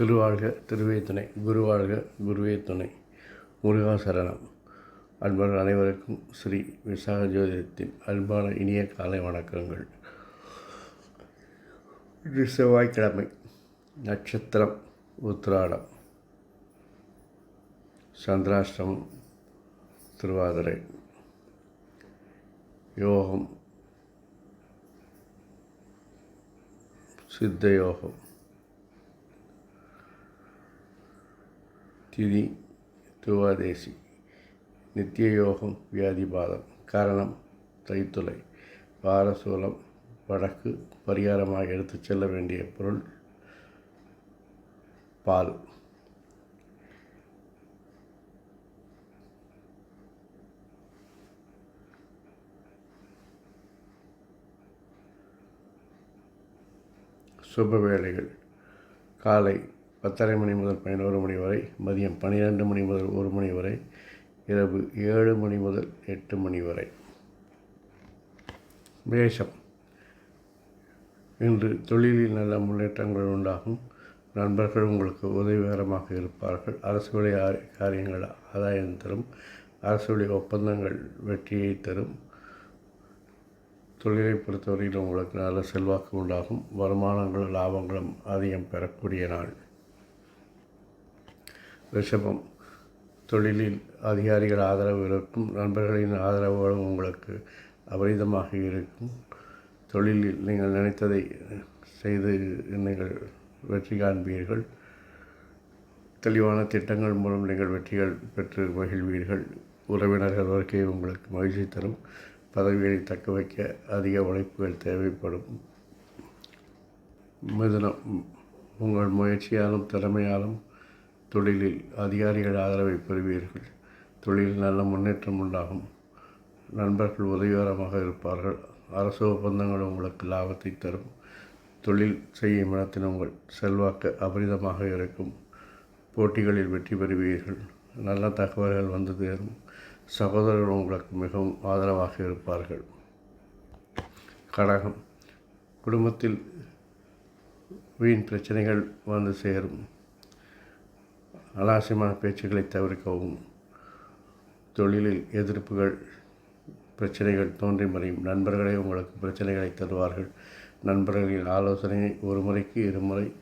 திருவாழ்க திருவே துணை குருவாழ்க குருவே துணை. முருகா சரணம். அன்பர்கள் அனைவருக்கும் ஸ்ரீ விசாக ஜோதிடத்தின் அன்பான இனிய காலை வணக்கங்கள். இன்று செவ்வாய்க்கிழமை நட்சத்திரம் உத்திராடம் சந்திராஷ்டமம் திருவாதிரை யோகம் சித்த யோகம் திதி துவாதேசி. நித்திய யோகம் வியாதிபாதம். காரணம் தைத்துளை. பாரசூலம் வடக்கு பரிகாரமாக எடுத்துச் செல்ல வேண்டிய பொருள் பால். சுப வேளைகள். காலை பத்தரை மணி முதல் பதினோரு மணி வரை மதியம் பன்னிரெண்டு மணி முதல் ஒரு மணி வரை இரவு ஏழு மணி முதல் எட்டு மணி வரை. மேஷம் இன்று தொழிலில் நல்ல முன்னேற்றங்கள் உண்டாகும். நண்பர்கள் உங்களுக்கு உதவிகரமாக இருப்பார்கள். அரசு காரியங்கள் ஆதாயம் தரும். அரசு ஒப்பந்தங்கள் வெற்றியை தரும். தொழிலை பொறுத்தவரையில் உங்களுக்கு நல்ல செல்வாக்கு உண்டாகும். வருமானங்களும் லாபங்களும் அதிகம் பெறக்கூடிய நாள். ரிஷபம் தொழிலில் அதிகாரிகள் ஆதரவு இருக்கும் நண்பர்களின் ஆதரவுகளும் உங்களுக்கு அபரிதமாக இருக்கும். தொழிலில் நீங்கள் நினைத்ததை செய்து நீங்கள் வெற்றி காண்பீர்கள். தெளிவான திட்டங்கள் மூலம் நீங்கள் வெற்றிகள் பெற்று மகிழ்வீர்கள். உறவினர்கள் வருகை உங்களுக்கு மகிழ்ச்சி தரும். பதவிகளை தக்க வைக்க அதிக உழைப்புகள் தேவைப்படும். மிதனம் உங்கள் முயற்சியாலும் திறமையாலும் தொழிலில் அதிகாரிகள் ஆதரவை பெறுவீர்கள். தொழிலில் நல்ல முன்னேற்றம் உண்டாகும். நண்பர்கள் உதவிகரமாக இருப்பார்கள். அரசு ஒப்பந்தங்கள் உங்களுக்கு லாபத்தை தரும். தொழில் செய்யும் இடத்தில் உங்கள் செல்வாக்கு அபரிதமாக இருக்கும். போட்டிகளில் வெற்றி பெறுவீர்கள். நல்ல தகவல்கள் வந்து சேரும். சகோதரர்கள் உங்களுக்கு மிகவும் ஆதரவாக இருப்பார்கள். கடகம் குடும்பத்தில் வீண் பிரச்சனைகள் வந்து சேரும். அலாசியமான பேச்சுக்களை தவிர்க்கவும். தொழிலில் எதிர்ப்புகள் பிரச்சனைகள் தோன்றி மறையும். நண்பர்களே உங்களுக்கு பிரச்சனைகளை தருவார்கள். நண்பர்களின் ஆலோசனையை ஒரு முறைக்கு இருமுறை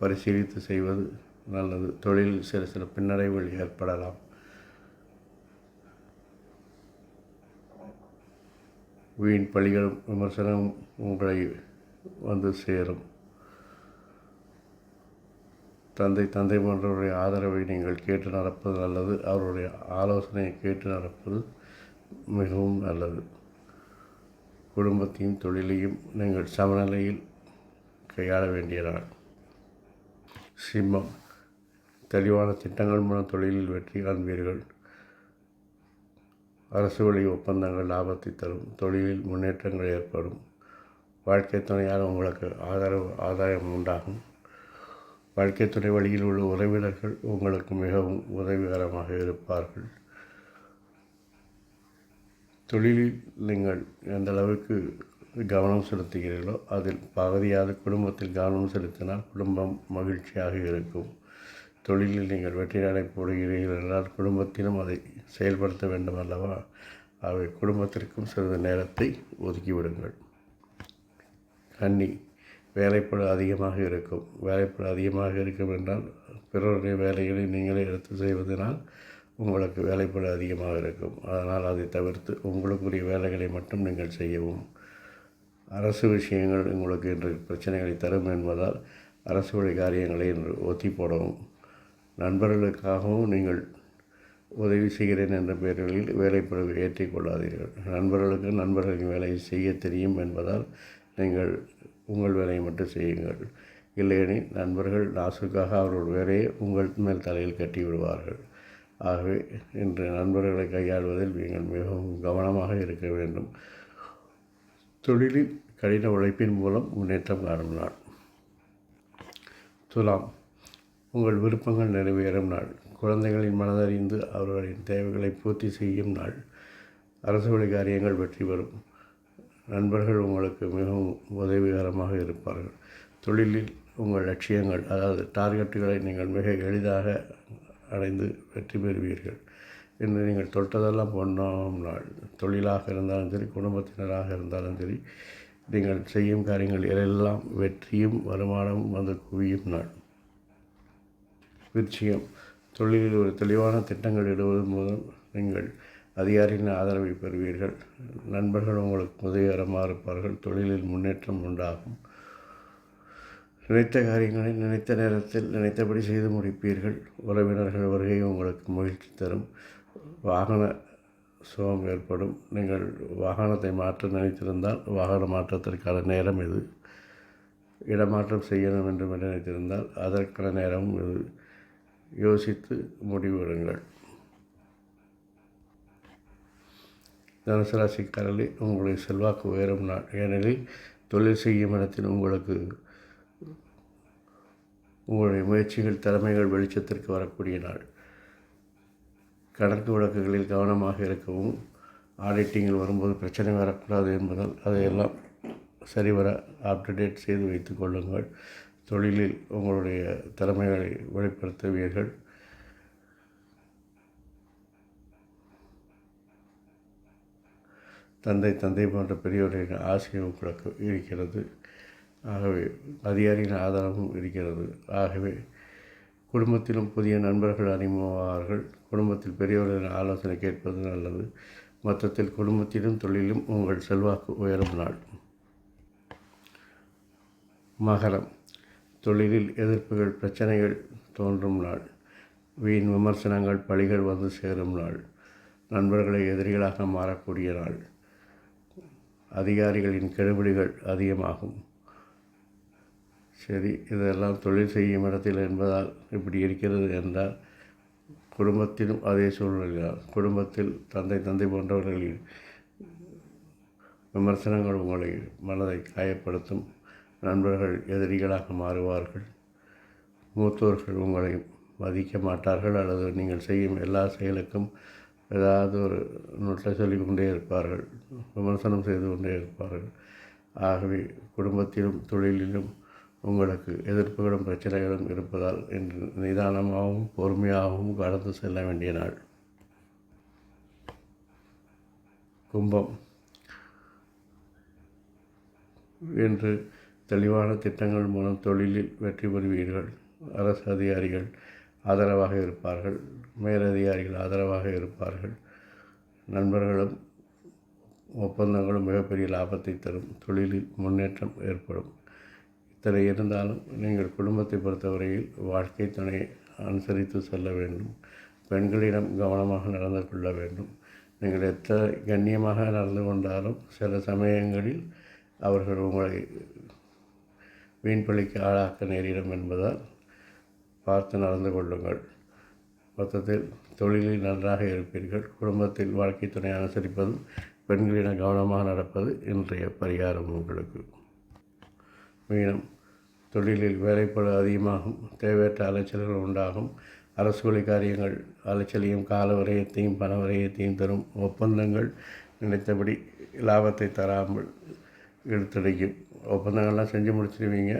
பரிசீலித்து செய்வது நல்லது. தொழிலில் சில சில பின்னடைவுகள் ஏற்படலாம். வீண் பழிகளும் விமர்சனமும் உங்களை வந்து சேரும். தந்தை தந்தை போன்றவருடைய ஆதரவை நீங்கள் கேட்டு நடப்பது நல்லது. அவருடைய ஆலோசனையை கேட்டு நடப்பது மிகவும் நல்லது. குடும்பத்தையும் தொழிலையும் நீங்கள் சமநிலையில் கையாள வேண்டிய நாள் சிம்மம். தெளிவான திட்டங்கள் மூலம் தொழிலில் வெற்றி காண்பீர்கள். அரசு வழி ஒப்பந்தங்கள் லாபத்தை தரும். தொழிலில் முன்னேற்றங்கள் ஏற்படும். வாழ்க்கை துணையால் உங்களுக்கு ஆதரவு ஆதாயம் உண்டாகும். வாழ்க்கை துணை வழியில் உள்ள உறவினர்கள் உங்களுக்கு மிகவும் உதவிகரமாக இருப்பார்கள். தொழிலில் நீங்கள் எந்த அளவுக்கு கவனம் செலுத்துகிறீர்களோ அதில் பகுதியாவது குடும்பத்தில் கவனம் செலுத்தினால் குடும்பம் மகிழ்ச்சியாக இருக்கும். தொழிலில் நீங்கள் வெற்றி நடை போடுகிறீர்கள் என்றால் குடும்பத்திலும் அதை செயல்படுத்த வேண்டும் அல்லவா? அவை குடும்பத்திற்கும் சிறிது நேரத்தை ஒதுக்கிவிடுங்கள் கன்னி வேலைப்பாடு அதிகமாக இருக்கும். வேலைப்பாடு அதிகமாக இருக்கும் என்றால் பிறருடைய வேலைகளை நீங்களே எடுத்து செய்வதனால் உங்களுக்கு வேலைப்பாடு அதிகமாக இருக்கும். அதனால் அதை தவிர்த்து உங்களுக்குரிய வேலைகளை மட்டும் நீங்கள் செய்யவும். அரசு விஷயங்கள் உங்களுக்கு இன்று பிரச்சனைகளை தரும் என்பதால் அரசு வழி காரியங்களை இன்று ஒத்தி போடவும். நண்பர்களுக்காகவும் நீங்கள் உதவி செய்கிறேன் என்ற பெயர்களில் வேலைப்பளவை ஏற்றிக்கொள்ளாதீர்கள் நண்பர்களுக்கு நண்பர்களின் வேலையை செய்ய தெரியும் என்பதால் நீங்கள் உங்கள் வேலையை மட்டும் செய்யுங்கள். இல்லையெனில் நண்பர்கள் நாசுக்காக அவர்கள் வேலையை உங்கள் மேல் தலையில் கட்டி விடுவார்கள். ஆகவே இன்று நண்பர்களை கையாள்வதில் நீங்கள் மிகவும் கவனமாக இருக்க வேண்டும். தொழிலில் கடின உழைப்பின் மூலம் முன்னேற்றம் காணும் நாள். துலாம் உங்கள் விருப்பங்கள் நிறைவேறும் நாள். குழந்தைகளின் மனதறிந்து அவர்களின் தேவைகளை பூர்த்தி செய்யும் நாள். அரசு வழி காரியங்கள் வெற்றி பெறும். நண்பர்கள் உங்களுக்கு மிகவும் உதவிகரமாக இருப்பார்கள். தொழிலில் உங்கள் லட்சியங்கள் அதாவது டார்கெட்டுகளை நீங்கள் மிக எளிதாக அடைந்து வெற்றி பெறுவீர்கள். இன்று நீங்கள் தொட்டதெல்லாம் பொன்னாம் நாள். தொழிலாக இருந்தாலும் சரி குடும்பத்தினராக இருந்தாலும் சரி நீங்கள் செய்யும் காரியங்கள் எல்லாம் வெற்றியும் வருமானமும் வந்து குவியும் நாள். விருச்சியம் தொழிலில் ஒரு தெளிவான திட்டங்கள் இடுவதன் மூலம் நீங்கள் அதிகாரிகளின் ஆதரவை பெறுவீர்கள். நண்பர்கள் உங்களுக்கு உதவிகரமாக இருப்பார்கள். தொழிலில் முன்னேற்றம் உண்டாகும். நினைத்த காரியங்களை நினைத்த நேரத்தில் நினைத்தபடி செய்து முடிப்பீர்கள். உறவினர்கள் வருகை உங்களுக்கு மகிழ்ச்சி தரும். வாகன சுகம் ஏற்படும். நீங்கள் வாகனத்தை மாற்ற நினைத்திருந்தால் வாகன மாற்றத்திற்கான நேரம் இது. இடமாற்றம் செய்யணும் என்று நினைத்திருந்தால் அதற்கான நேரமும் இது. யோசித்து முடிவெடுங்கள். தனுசு ராசிக்காரர்களே உங்களுடைய செல்வாக்கு உயரும் நாள். ஏனெனில் தொழில் செய்யும் இடத்தில் உங்களுக்கு உங்களுடைய முயற்சிகள் திறமைகள் வெளிச்சத்திற்கு வரக்கூடிய நாள். கணக்கு வழக்குகளில் கவனமாக இருக்கவும் ஆடிட்டிங்கில் வரும்போது பிரச்சனை வரக்கூடாது என்பதால் அதையெல்லாம் சரிவர அப்டேட் செய்து வைத்து கொள்ளுங்கள். தொழிலில் உங்களுடைய திறமைகளை வெளிப்படுத்துவீர்கள். தந்தை தந்தை போன்ற பெரியோரின் ஆசையும் உங்களுக்கு இருக்கிறது. ஆகவே அதிகாரியின் ஆதரவும் இருக்கிறது. ஆகவே குடும்பத்திலும் புதிய நண்பர்கள் அறிமுகமாவார்கள். குடும்பத்தில் பெரியவர்களின் ஆலோசனை கேட்பது நல்லது. மொத்தத்தில் குடும்பத்திலும் தொழிலும் உங்கள் செல்வாக்கு உயரும் நாள். மகரம். தொழிலில் எதிர்ப்புகள் பிரச்சனைகள் தோன்றும் நாள். வீண் விமர்சனங்கள் பழிகள் வந்து சேரும் நாள். நண்பர்களை எதிரிகளாக மாறக்கூடிய நாள். அதிகாரிகளின் கெடுபிடிகள் அதிகமாகும். சரி இதெல்லாம் தொழில் செய்யும் இடத்தில் என்பதால் இப்படி இருக்கிறது என்றால் குடும்பத்திலும் அதே சூழ்நிலையால் குடும்பத்தில் தந்தை தந்தை போன்றவர்களின் விமர்சனங்கள் உங்களை மனதை காயப்படுத்தும். நண்பர்கள் எதிரிகளாக மாறுவார்கள். மூத்தோர்கள் உங்களை மதிக்க மாட்டார்கள். அல்லது நீங்கள் செய்யும் எல்லா செயலுக்கும் ஏதாவது ஒரு நொட்டை சொல்லி கொண்டே இருப்பார்கள் விமர்சனம் செய்து கொண்டே இருப்பார்கள். ஆகவே குடும்பத்திலும் தொழிலிலும் உங்களுக்கு எதிர்ப்புகளும் பிரச்சனைகளும் இருப்பதால் இன்று நிதானமாகவும் பொறுமையாகவும் கடந்து செல்ல வேண்டிய நாள். கும்பம். என்று தெளிவான திட்டங்கள் மூலம் தொழிலில் வெற்றி பெறுவீர்கள். அரசு அதிகாரிகள் ஆதரவாக இருப்பார்கள். மேலதிகாரிகள் ஆதரவாக இருப்பார்கள். நண்பர்களும் ஒப்பந்தங்களும் மிகப்பெரிய லாபத்தை தரும். தொழிலில் முன்னேற்றம் ஏற்படும். இத்தனை இருந்தாலும் நீங்கள் குடும்பத்தை பொறுத்தவரையில் வாழ்க்கை துணை அனுசரித்து செல்ல வேண்டும். பெண்களிடம் கவனமாக நடந்து கொள்ள வேண்டும். நீங்கள் எத்தனை கண்ணியமாக நடந்து கொண்டாலும் சில சமயங்களில் அவர்கள் உங்களை வீண்பழிக்கு ஆளாக்க நேரிடும் என்பதால் பார்த்து நடந்து கொள்ளுங்கள். மொத்தத்தில் தொழிலில் நன்றாக இருப்பீர்கள். குடும்பத்தில் வாழ்க்கை துணை அனுசரிப்பதும் பெண்களிடம் கவனமாக நடப்பது இன்றைய பரிகாரம் உங்களுக்கு. மீனம் தொழிலில் வேலைப்பாடு அதிகமாகும் தேவையற்ற அலைச்சல்கள் உண்டாகும். அரசு வழி காரியங்கள் அலைச்சலையும் கால விரயத்தையும் பண விரயத்தையும் தரும். ஒப்பந்தங்கள் நினைத்தபடி லாபத்தை தராமல் எடுத்துடைக்கும் ஒப்பந்தங்கள்லாம் செஞ்சு முடிச்சிடுவீங்க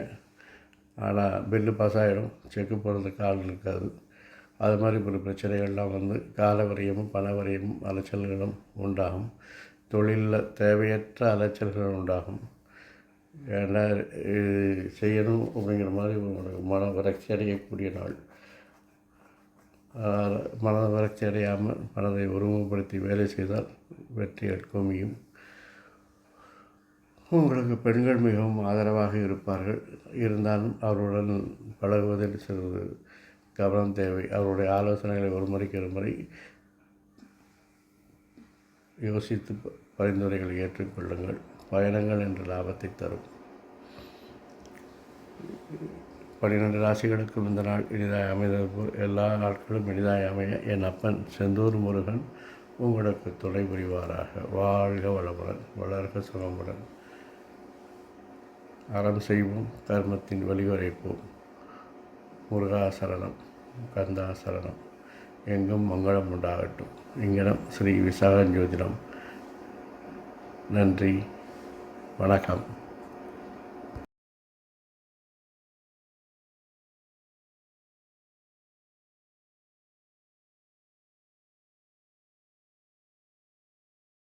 ஆனால் பில்லு பாஸ் ஆகிடும் செக்கு போடுறதுக்கு ஆள் இருக்காது. அது மாதிரி ஒரு பிரச்சனைகள்லாம் வந்து கால வரையமும் அலைச்சல்களும் உண்டாகும். தொழிலில் தேவையற்ற அலைச்சல்கள் உண்டாகும். ஏன்னா செய்யணும் அப்படிங்கிற மாதிரி உங்களுக்கு மன வறட்சி அடையக்கூடிய நாள். மன வறட்சி அடையாமல் மனதை உருவப்படுத்தி வேலை செய்தால் வெற்றிகள் குமியும் உங்களுக்கு பெண்கள் மிகவும் ஆதரவாக இருப்பார்கள். இருந்தாலும் அவருடன் பழகுவதில் சிறிது கவனம் தேவை. அவருடைய ஆலோசனைகளை ஒரு முறைக்கு ஒரு முறை யோசித்து பரிந்துரைகளை ஏற்றுக்கொள்ளுங்கள். பயணங்கள் என்ற லாபத்தை தரும். பன்னிரெண்டு ராசிகளுக்கும் இந்த நாள் இனிதாய் அமைந்தது போல் எல்லா நாட்களும் இனிதாய் அமைய என் அப்பன் செந்தூர் முருகன் உங்களுக்கு துணை புரிவாராக. வாழ்க வளமுடன் வளர்க சுகமுடன். அறம் செய்வோம் கர்மத்தின் வழிவரைப்போம். முருகாசரணம் கந்தாசரணம். எங்கும் மங்களம் உண்டாகட்டும். இங்கனம் ஸ்ரீ விசாகஞ்சோதிடம் நன்றி. வணக்கம்.